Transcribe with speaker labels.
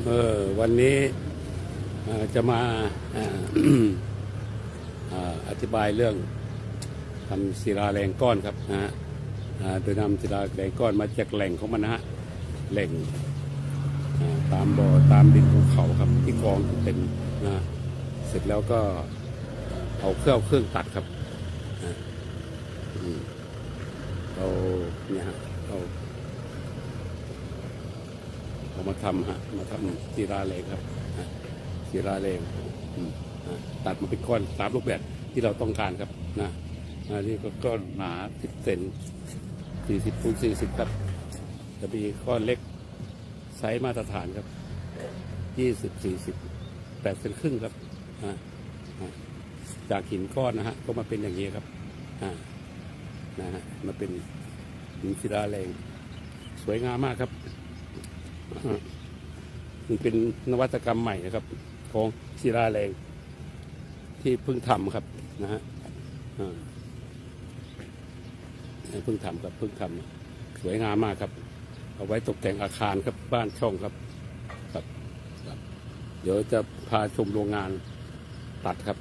Speaker 1: เออวันนี้จะมาอธิบายเรื่องทำศิลาแรงก้อนครับนะฮะโดยนำศิลาแรงก้อนมาจากแหล่งของมันนะฮะแหล่งตามบ่อตามดินภูเขาครับที่กองเป็นนะเสร็จแล้วก็เอาเครื่องเครื่องตัดครับเอาเนี่ยฮะเอา เอามาทำฮะมาทำศิลาเหลงครับฮะศิลาเหลงตัดมาเป็นก้อนตามรูปแบบที่เราต้องการครับนะอันนี้ก็ก้อนหนาสิบเซนสี่สิบคูณสี่สิบครับ จะมีก้อนเล็กไซส์มาตรฐานครับยี่สิบสี่สิบแปดเซนครึ่งครับจากหินก้อนนะฮะก็มาเป็นอย่างนี้ครับนะฮะมาเป็นหินศิลาแรง สวยงามมากครับ มันเป็นนวัตกรรมใหม่นะครับ ของศิลาแรง ที่เพิ่งทำครับนะฮะเพิ่งทำครับเพิ่งทำสวยงามมากครับ เอาไว้ตกแต่งอาคารครับบ้านช่องครับครับครับเดี๋ยวจะพาชมโรงงานตัดครับ